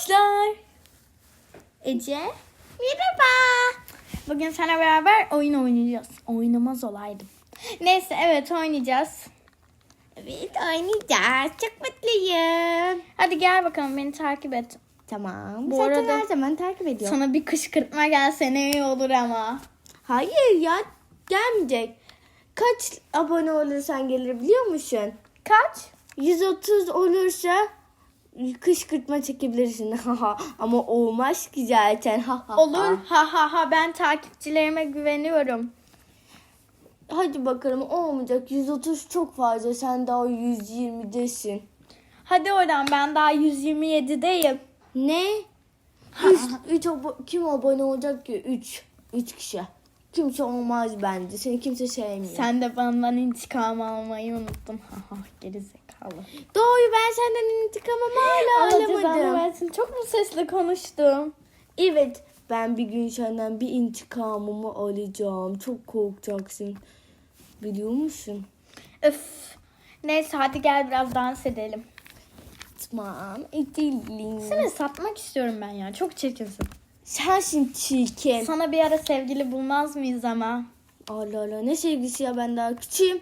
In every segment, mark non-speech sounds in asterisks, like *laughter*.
Arkadaşlar. Ece. Merhaba. Bugün sana beraber oyun oynayacağız. Oynamaz olaydım. Neyse evet oynayacağız. Evet oynayacağız. Çok mutluyum. Hadi gel bakalım beni takip et. Tamam. Bu Zaten arada- her zaman takip ediyorum. Sana bir kışkırtma gelse ne iyi olur ama. Hayır ya gelmeyecek. Kaç abone olursan gelir biliyor musun? Kaç? 130 olursa kışkırtma çekebilirsin. *laughs* Ama olmaz ki zaten. Olur. Ha ha ha ben takipçilerime güveniyorum. Hadi bakalım olmayacak. 130 çok fazla. Sen daha 120'desin. Hadi oradan ben daha 127'deyim. Ne? 3 3 kim abone olacak ki? 3 3 kişi. Kimse olmaz bence. Seni kimse sevmiyor. Sen de benden intikam almayı unuttun. *laughs* Ha gerizekalı. Doğru ben senden intikamımı hala alamadım. versin. Çok mu sesli konuştum? Evet ben bir gün senden bir intikamımı alacağım. Çok korkacaksın. Biliyor musun? Öf. Neyse hadi gel biraz dans edelim. Tamam edelim. Seni satmak istiyorum ben ya. Çok çirkinsin. Sensin çirkin. Sana bir ara sevgili bulmaz mıyız ama? Allah Allah ne sevgisi ya ben daha küçüğüm.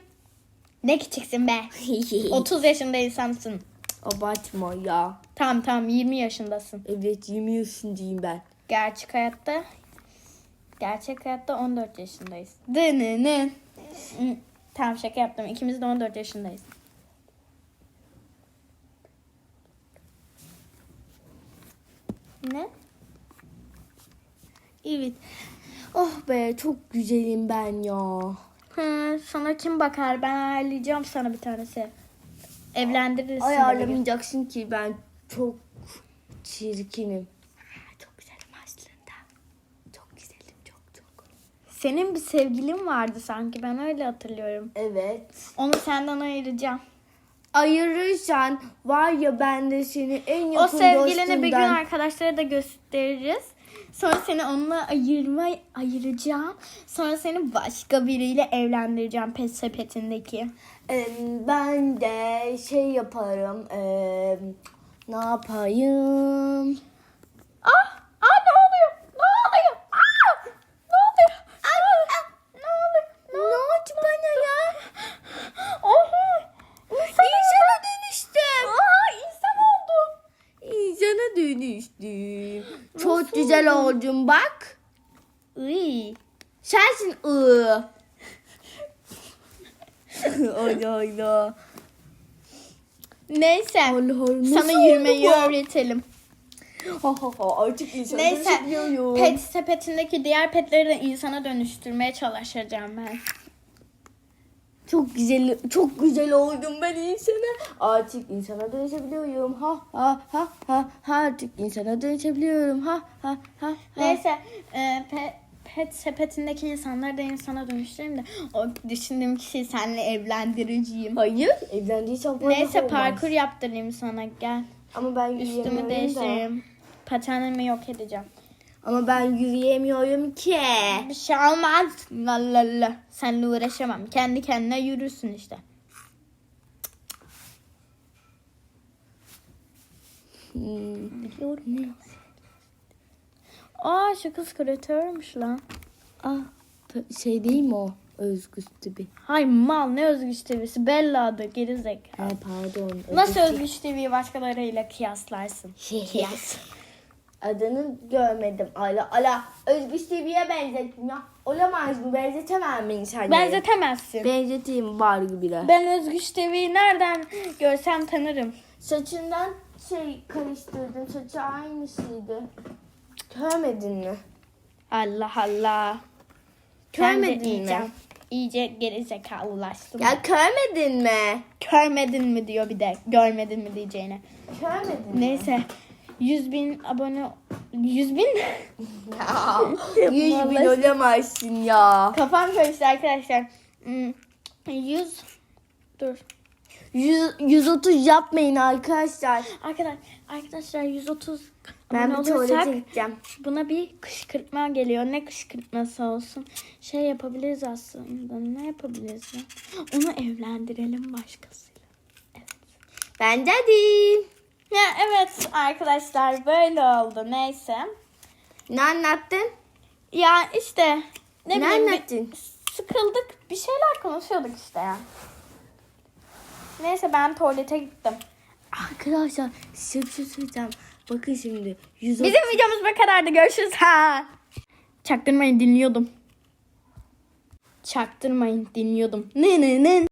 Ne küçüksün be. *laughs* 30 yaşında insansın. Abartma ya. Tamam tamam 20 yaşındasın. Evet 20 yaşındayım ben. Gerçek hayatta gerçek hayatta 14 yaşındayız. Dınının. Tamam şaka yaptım. İkimiz de 14 yaşındayız. Ne? Evet. Oh be çok güzelim ben ya. Hı, sana kim bakar? Ben ayarlayacağım sana bir tanesi. Evlendiririz seni. Ayarlamayacaksın ki ben çok çirkinim. Çok güzelim aslında. Çok güzelim çok çok. Senin bir sevgilin vardı sanki. Ben öyle hatırlıyorum. Evet. Onu senden ayıracağım. Ayırırsan var ya ben de seni en yakın O sevgilini bir gün dostumdan- arkadaşlara da gösteririz. Sonra seni onunla ayırma ayıracağım. Sonra seni başka biriyle evlendireceğim pet sepetindeki. Ee, ben de şey yaparım. ee, ne yapayım? Ah! Ah ne oluyor? Ne oluyor? Ah! Ne oluyor? Ah! Ne oluyor? Ne oldu bana ya? Oha! İnsan İnsana dönüştüm. Aa, insan oldum. İnsana dönüştüm. Çok güzel oldun bak. Iy. Sensin ı. *laughs* Allah Allah. Neyse. Allah Allah. Sana yürümeyi öğretelim. Ha ha ha artık insana Neyse. dönüşebiliyorum. Pet sepetindeki diğer petleri de insana dönüştürmeye çalışacağım ben. Çok güzel çok güzel oldum ben insana. Artık insana dönüşebiliyorum. Ha ha ha ha ha artık insana dönüşebiliyorum. Ha ha ha. ha. Neyse e, pet, pet sepetindeki insanları da insana dönüştüreyim de o düşündüğüm kişiyi seninle evlendireceğim. Hayır evlendiysem Neyse olmaz. parkur yaptırayım sana gel. Ama ben Üstümü yürüyemiyorum da. değiştireyim. Patenimi yok edeceğim. Ama ben yürüyemiyorum ki. Bir şey olmaz. Lalala. Seninle uğraşamam. Kendi kendine yürürsün işte. Hmm. Biliyorum. Aa şu kız kreatörmüş lan. Ah şey değil mi o? Özgür gibi. Hay mal ne Özgüç TV'si. Bella adı gerizek. Ha pardon. Nasıl Özgüç TV'yi başkalarıyla kıyaslarsın? Kıyas. Adını görmedim. Ala ala. Özgür TV'ye benzettim ya. Olamaz mı? Benzetemem ben seni. Benzetemezsin. Benzeteyim var gibi. Ben Özgüç TV'yi nereden görsem tanırım. Saçından şey karıştırdın. Saçı aynısıydı. Görmedin mi? Allah Allah. Görmedin mi? iyice gerizekalılaştım. Ya görmedin mi? Görmedin mi diyor bir de. Görmedin mi diyeceğine. Görmedin mi? Neyse. 100 bin abone... 100 bin? Ya, Yüz bin *laughs* olamazsın ya. Kafam karıştı arkadaşlar. Hmm, 100... Dur. Yüz, 130 yapmayın arkadaşlar. Arkadaşlar, arkadaşlar 130 Ben abone bir tuvalete olursak gideceğim. buna bir kışkırtma geliyor. Ne kışkırtması olsun? Şey yapabiliriz aslında. Ne yapabiliriz ya? Onu evlendirelim başkasıyla. Ben de değil. Ya evet arkadaşlar böyle oldu neyse. Ne anlattın? Ya işte ne, Ne bileyim, bir- anlattın? sıkıldık bir şeyler konuşuyorduk işte ya. Neyse ben tuvalete gittim. Arkadaşlar size bir şey söyleyeceğim. Bakın şimdi. 130 Bizim videomuz bu kadardı. Görüşürüz. Ha. Çaktırmayın dinliyordum. Çaktırmayın dinliyordum. Ne ne ne.